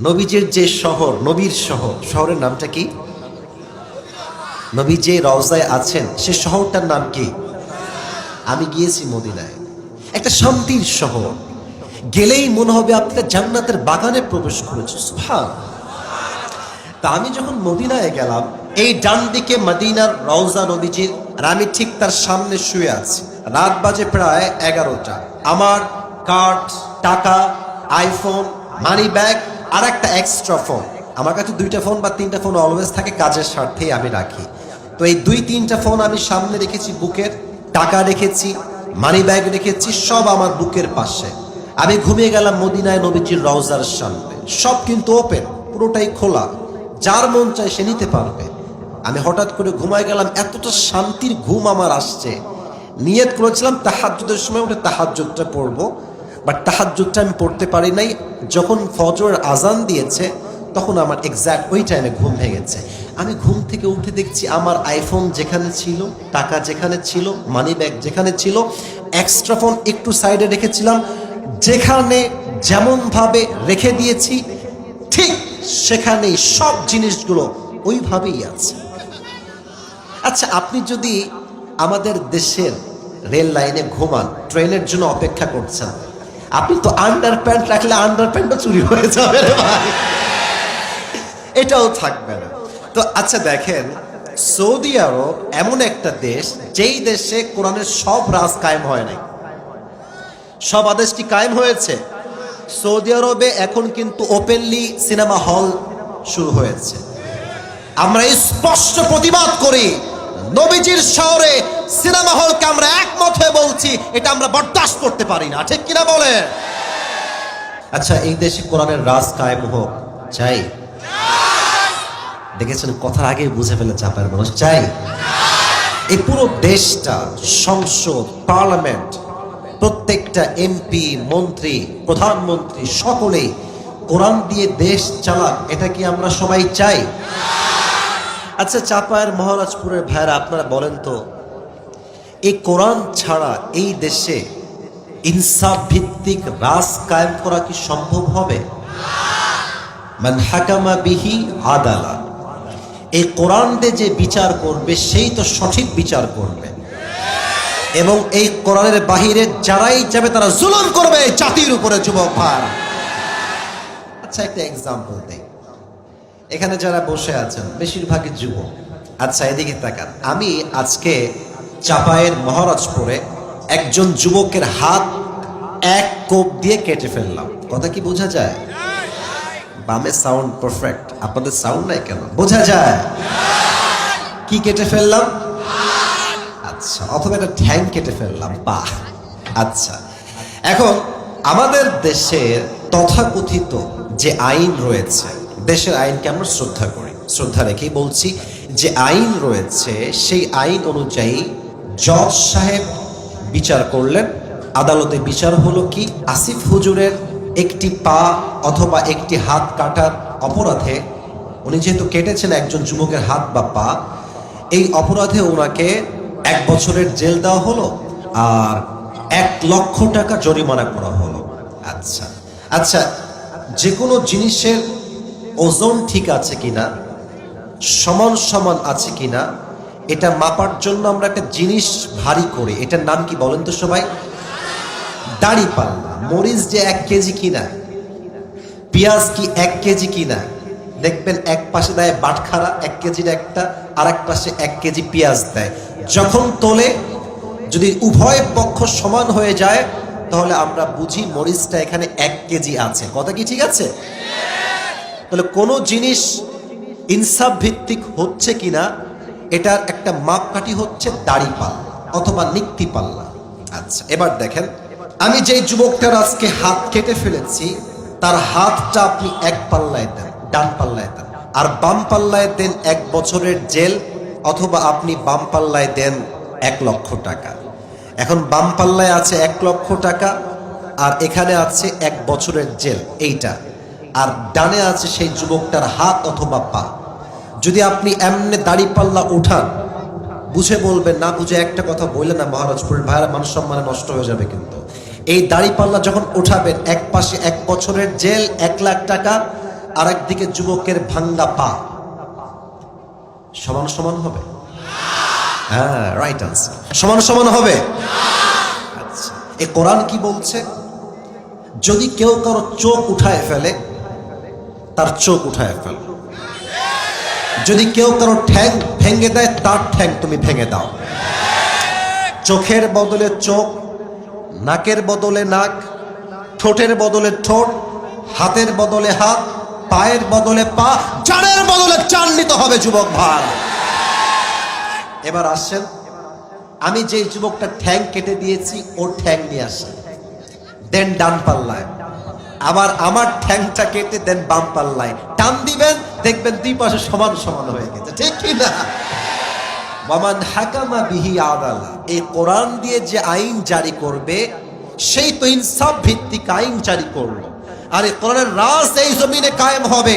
নবীজের যে শহর, নবীর শহর, শহরের নামটা কি? নবী যে রওজায় আছেন, সে শহরটার নাম কি? আমি গিয়েছি মদিনায়। একটা শান্তির শহর। গেলেই মনে হবে আপনি জান্নাতের বাগানে প্রবেশ করেছে সুবহান। তা আমি যখন মদিনায় গেলাম, এই ডান দিকে মদিনার রওজা নবীজির, আর আমি ঠিক তার সামনে শুয়ে আছি। রাত বাজে প্রায় এগারোটা। আমার কার্ড, টাকা, আইফোন মানি ব্যাগ আর একটা এক্সট্রা ফোন আমার কাছে দুইটা ফোন বা তিনটা ফোন অলওয়েজ থাকে, কাজের স্বার্থেই আমি রাখি। তো এই দুই, তিনটা ফোন আমি সামনে রেখেছি, বুকের টাকা রেখেছি মানি ব্যাগ রেখেছি, সব আমার বুকের পাশে। আমি ঘুমিয়ে গেলাম মদিনায় নবীজির রওজার সামনে। সব কিন্তু ওপেন পুরোটাই খোলা। যার মন চায় সে নিতে পারবে। আমি হঠাৎ করে ঘুমায় গেলাম, এতটা শান্তির ঘুম আমার আসছে। নিয়ত করেছিলাম তাহাজ্জুদের সময় উঠে তাহাজ্জুদটা পড়ব। বাট তাহাজ্জুদটা আমি পড়তে পারি নাই। যখন ফজর আজান দিয়েছে, তখন আমার এক্স্যাক্ট ওই টাইমে ঘুম ভেঙেছে আমি ঘুম থেকে উঠে দেখছি আমার আইফোন যেখানে ছিল, টাকা যেখানে ছিল মানি ব্যাগ যেখানে ছিল এক্সট্রা ফোন একটু সাইডে রেখেছিলাম। যেখানে যেমনভাবে রেখে দিয়েছি, ঠিক সেখানেই সব জিনিসগুলো ওইভাবেই আছে। আচ্ছা আপনি যদি আমাদের দেশের রেল লাইনে ঘুমান, ট্রেনের জন্য অপেক্ষা করছেন আপনি তো আন্ডার প্যান্ট রাখলে আন্ডার প্যান্টও চুরি হয়ে যাবে রে ভাই। এটাও থাকবে না। তো আচ্ছা দেখেন, সৌদি আরব এমন একটা দেশ, যেই দেশে কোরআনের সব রাজ কায়েম হয় নাই। সব আদেশ কি কায়েম হয়েছে? সৌদি আরবে এখন কিন্তু ওপেনলি সিনেমা হল শুরু হয়েছে। আমরা স্পষ্ট প্রতিবাদ করি, নবীজির শহরে সিনেমা হলকে আমরা একমত হয়ে বলছি, এটা আমরা বরদাস্ত করতে পারি না। ঠিক কিনা বলে আচ্ছা এই দেশে কোরআনের রাজ কায়েম হোক, চাই? দেখেছেন, কথার আগে বুঝে ফেলে চাপার মানুষ, চাই? এই পুরো দেশটা, সংসদ, পার্লামেন্ট, প্রত্যেকটা এমপি, মন্ত্রী, প্রধানমন্ত্রী, সকলেই কোরআন দিয়ে দেশ চালাক, এটা কি আমরা সবাই চাই? আচ্ছা চাপায়ের মহারাজপুরের ভাইরা আপনারা বলেন তো এই কোরআন ছাড়া এই দেশে ইনসাফ ভিত্তিক রাজ কায়েম করা কি সম্ভব হবে? মান হাকামা বিহি আদালা। এই কোরআন যে বিচার করবে, সেই তো সঠিক বিচার করবে। এবং এই কোরআনের বাহিরে যারাই যাবে, তারা জুলুম করবে জাতির উপরে, যুবক ভাই আচ্ছা একটা এক্সাম্পল দেই। এখানে যারা বসে আছেন, বেশিরভাগই যুবক। আচ্ছা এদিকে তাকান। আমি আজকে চাপায়ের মহারাজপুরে একজন যুবকের হাত এক কোপ দিয়ে কেটে ফেললাম। কথা কি বোঝা যায়? বামে সাউন্ড পারফেক্ট আপনাদের সাউন্ড নাই কেন? বোঝা যায়? কি কেটে ফেললাম? আচ্ছা অথবা একটা ঠ্যাং কেটে ফেললাম পা আচ্ছা এখন আমাদের দেশের তথাকথিত যে আইন রয়েছে, দেশের আইনকে আমরা শ্রদ্ধা করি। শ্রদ্ধা রেখেই বলছি, যে আইন রয়েছে, সেই আইন অনুযায়ী জজ সাহেব বিচার করলেন। আদালতে বিচার হলো কি? আসিফ হুজুরের একটি পা অথবা একটি হাত কাটার অপরাধে উনি যেহেতু কেটেছেন একজন যুবকের হাত বা পা, এই অপরাধে ওনাকে এক বছরের জেল দেওয়া হলো আর এক লক্ষ টাকা জরিমানা করা হলো। আচ্ছা আচ্ছা যে কোনো জিনিসের ওজন ঠিক আছে কিনা, সমান সমান আছে কিনা এটা মাপার জন্য আমরা একটা জিনিস ভারী করি, এটার নাম কি বলেন তো সবাই? দাড়ি পাল্লা। মরিচ যে এক কেজি কিনা? পেঁয়াজ কি এক কেজি কিনা? দেখবেন এক পাশে দেয় বাটখারা, এক কেজির একটা আর এক পাশে এক কেজি পেঁয়াজ দেয়। যখন তোলে, যদি উভয় পক্ষ সমান হয়ে যায়, তাহলে আমরা বুঝি মরিচটা এখানে এক কেজি আছে। কথা কি ঠিক আছে? তাহলে কোনো জিনিস ইনসাফ ভিত্তিক হচ্ছে কিনা, এটার একটা মাপকাঠি হচ্ছে দাড়ি পাল্লা অথবা নিক্তি পাল্লা। আচ্ছা এবার দেখেন। আমি যেই যুবকটার আজকে হাত কেটে ফেলেছি, তার হাতটা আপনি এক পাল্লায় দেন, ডান পাল্লায় দেন। আর বাম পাল্লায় দেন এক বছরের জেল, অথবা আপনি বাম পাল্লায় দেন এক লক্ষ টাকা। এখন বাম পাল্লায় আছে এক লক্ষ টাকা, আর এখানে আছে এক বছরের জেল, এইটা। আর ডানে আছে সেই যুবকটার হাত অথবা পা। যদি আপনি এমনি দাড়ি পাল্লা উঠান বুঝে বলবেন, না বুঝে একটা কথা বললেন না মহারাজপুরের ভাইরা মানুষ সম্মানে নষ্ট হয়ে যাবে কিন্তু। এই দাড়ি পাল্লা যখন উঠাবেন, এক পাশে এক বছরের জেল, এক লাখ টাকা আর একদিকে যুবকের ভাঙ্গা পা। সমান সমান হবে? হ্যাঁ রাইট আনসার সমান সমান হবে? আচ্ছা এ কোরআন কি বলছে? যদি কেউ কারও চোখ উঠায় ফেলে, তার চোখ উঠায় ফেল। যদি কেউ কারও ঠ্যাং ভেঙে দেয়, তার ঠ্যাং তুমি ভেঙে দাও। চোখের বদলে চোখ, নাকের বদলে নাক, ঠোঁটের বদলে ঠোঁট, হাতের বদলে হাত, পায়ের বদলে পা চারের বদলে চান নিতে হবে যুবক ভাই। এবার আসেন, আমি যে যুবকটা ঠ্যাং কেটে দিয়েছি ওর ঠ্যাং নিয়ে আসেন। দেন ডান পাল্লায়। আবার আমার ঠ্যাংটা কেটে দেন বাম পাল্লায়। টান দিবেন, দেখবেন দুই পাশে সমান সমান হয়ে গেছে। ঠিক কি না? ওয়ামান হাকামা বিহি আদালা। এই কোরআন দিয়ে যে আইন জারি করবে, সেই তো ইনসাফ ভিত্তিক আইন জারি করল। আর এই কোরআনের রাজ এই জমিনে কায়েম হবে।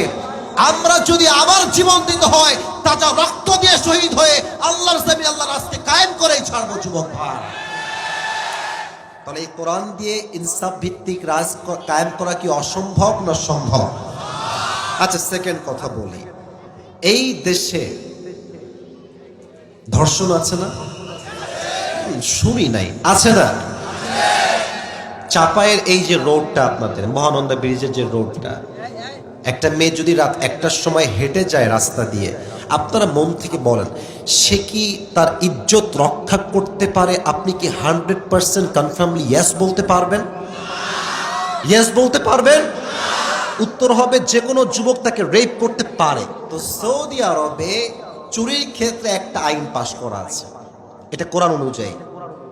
আমরা যদি আবার জীবন দিতে হয়, তাজা রক্ত দিয়ে শহীদ হয়ে আল্লাহর জমিন আল্লাহর রাস্তে কায়েম করেই ছাড়বো, যুবক ভাই। তাহলে এই কোরআন দিয়ে ইনসাফ ভিত্তিক রাজ কায়েম করা কি অসম্ভব না সম্ভব? আচ্ছা সেকেন্ড কথা বলি। এই দেশে ধর্ষণ আছে না? শুনি নাই। আছে না? চাপায়ের এই যে রোডটা আপনাদের, মহানন্দা ব্রিজের যে রোডটা, একটা মেয়ে যদি রাত একটার সময় হেঁটে যায় রাস্তা দিয়ে আপনারা মন থেকে বলেন, সে কি তার ইজ্জত রক্ষা করতে পারে? আপনি কি হান্ড্রেড পার্সেন্ট কনফার্মলি ইয়েস বলতে পারবেন? ইয়েস বলতে পারবেন? উত্তর হবে যে কোনো যুবক তাকে রেপ করতে পারে। তো সৌদি আরবে চুরির ক্ষেত্রে একটা আইন পাশ করা আছে। এটা কোরআন অনুযায়ী।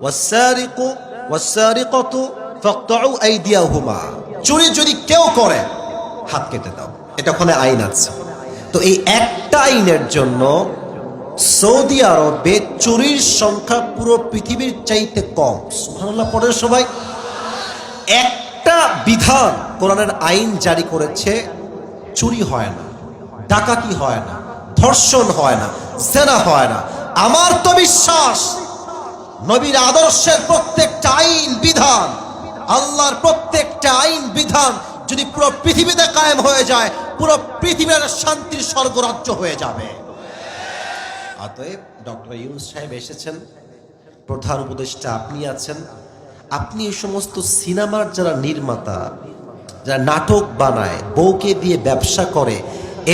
ওয়াসারিকু, ওয়াসারিকাতু ফাকতাউ আইদিয়াহুমা। চুরি যদি কেউ করে, হাত কেটে দাও। এটা ওখানে আইন আছে। তো এই একটা আইনের জন্য সৌদি আরবে চুরির সংখ্যা পুরো পৃথিবীর চাইতে কম। সুবহানাল্লাহ পড়ে সবাই। একটা বিধান কোরআনের আইন জারি করেছে, চুরি হয় না, ডাকাতি হয় না, ধর্ষণ হয় না, জেনা হয় না। আমার তো বিশ্বাস, নবীর আদর্শের প্রত্যেকটা আইন বিধান, আল্লাহর প্রত্যেকটা আইন বিধান যদি পুরো পৃথিবীতে কায়েম হয়ে যায়, পুরো পৃথিবীর শান্তির স্বর্গরাজ্য হয়ে যাবে। অতএব ডক্টর ইউনুস সাহেব এসেছেন, প্রধান উপদেষ্টা আপনি আছেন। আপনি এই সমস্ত সিনেমার যারা নির্মাতা, যারা নাটক বানায়, বউকে দিয়ে ব্যবসা করে,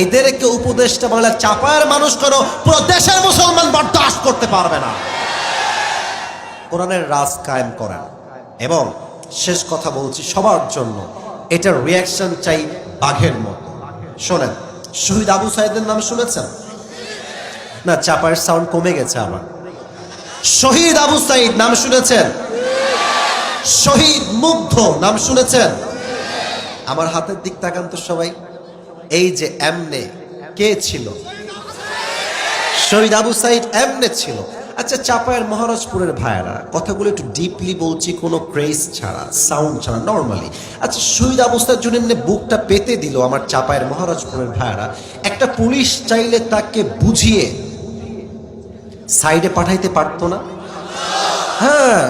এদেরকে উপদেষ্টা বাংলা চাপায়ের মানুষ কেন পুরো দেশের মুসলমান বরদাস্ত করতে পারবে না? কোরআনের রাজ কায়েম করেন। এবং শেষ কথা বলছি সবার জন্য, এটার রিয়াকশন চাই বাঘের মতো। শোনেন, শহীদ আবু সাইদের নাম শুনেছেন? না চাপার সাউন্ড কমে গেছে আমার। শহীদ আবু সাইদ নাম শুনেছেন? শহীদ মুগ্ধ নাম শুনেছেন? আমার হাতের দিক তাকান তো সবাই। এই যে এমনে কে ছিল? শহীদ আবু সাইদ এমনে ছিল। আচ্ছা চাপায়ের মহারাজপুরের ভাইয়েরা, কথাগুলো একটু ডিপলি বলছি, কোনো ক্রেজ ছাড়া সাউন্ড ছাড়া নর্মালি আচ্ছা শহীদ অবস্থার জন্য এমনি বুকটা পেতে দিল আমার চাপায়ের মহারাজপুরের ভাইয়েরা। একটা পুলিশ চাইলে তাকে বুঝিয়ে সাইডে পাঠাইতে পারতো না? হ্যাঁ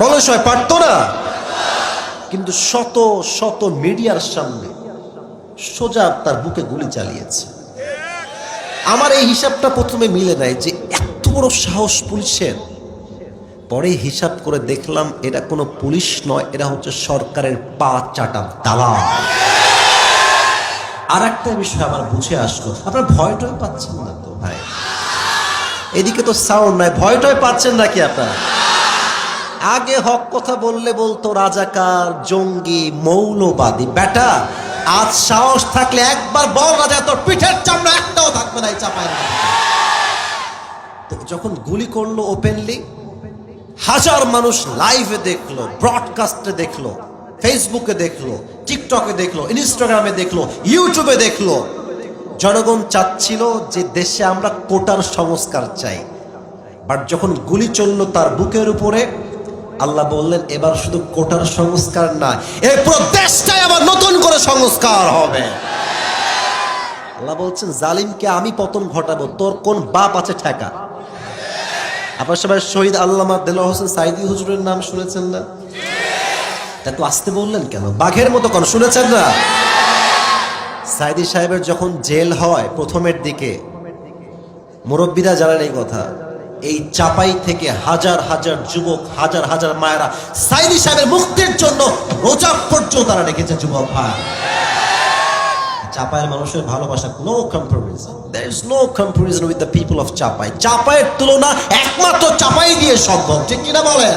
বলো সবাই, পারতো না? কিন্তু শত শত মিডিয়ার সামনে সোজা তার বুকে গুলি চালিয়েছে। আমার এই হিসাবটা প্রথমে মিলে নাই যে বড় সাহস পুলিশের। পরে হিসাব করে দেখলাম এটা কোনো পুলিশ নয় এটা হচ্ছে সরকারের পা চাটা দালাল। আর একটা বিষয় আমার বুঝে আসলো, আপনার ভয়টাই পাচ্ছেন না তো ভাই? এদিকে তো সাউন্ড নাই ভয়টাই পাচ্ছেন নাকি আপনারা? আগে হক কথা বললে বলতো রাজাকার, জঙ্গি, মৌলবাদী বেটা আজ সাহস থাকলে একবার বল রাজা, তোর পিঠের চামড়া একটাও থাকবে না চাপায়। তো যখন গুলি করল ওপেনলি হাজার মানুষ লাইভে দেখল ব্রডকাস্টে দেখল ফেসবুকে দেখল টিকটকে দেখল ইনস্টাগ্রামে দেখল ইউটিউবে দেখল। জনগণ চাচ্ছিল যে দেশে আমরা কোটার সংস্কার চাই। বাট যখন গুলি চলল তার বুকের উপরে, আল্লাহ বললেন, এবার শুধু কোটার সংস্কার না এই পুরো দেশটাই আবার নতুন করে সংস্কার হবে। আল্লাহ বলছেন, জালিমকে আমি পতন ঘটাবো, তোর কোন বাপ আছে ঠেকা? আপনার সবাই শহীদ আল্লামা দেল হোসেন সাইদি হুজুরের নাম শুনেছেন না? এত আসতে বললেন কেন? বাঘের মতো কোন, শুনেছেন না? সাইদি সাহেবের যখন জেল হয় প্রথমের দিকে, মুরব্বীরা জানেন এই কথা। এই চাপাই থেকে হাজার হাজার যুবক, হাজার হাজার মায়েরা সাইদি সাহেবের মুক্তির জন্য রোজা পর্যন্ত তারা রেখেছে যুবক ভাই। চাপায়ের মানুষের ভালোবাসা no compromise there is no compromise with the people of Chapai চাপায়ের তুলনা একমাত্র চাপাই দিয়ে সম্ভব, ঠিক কিনা বলেন?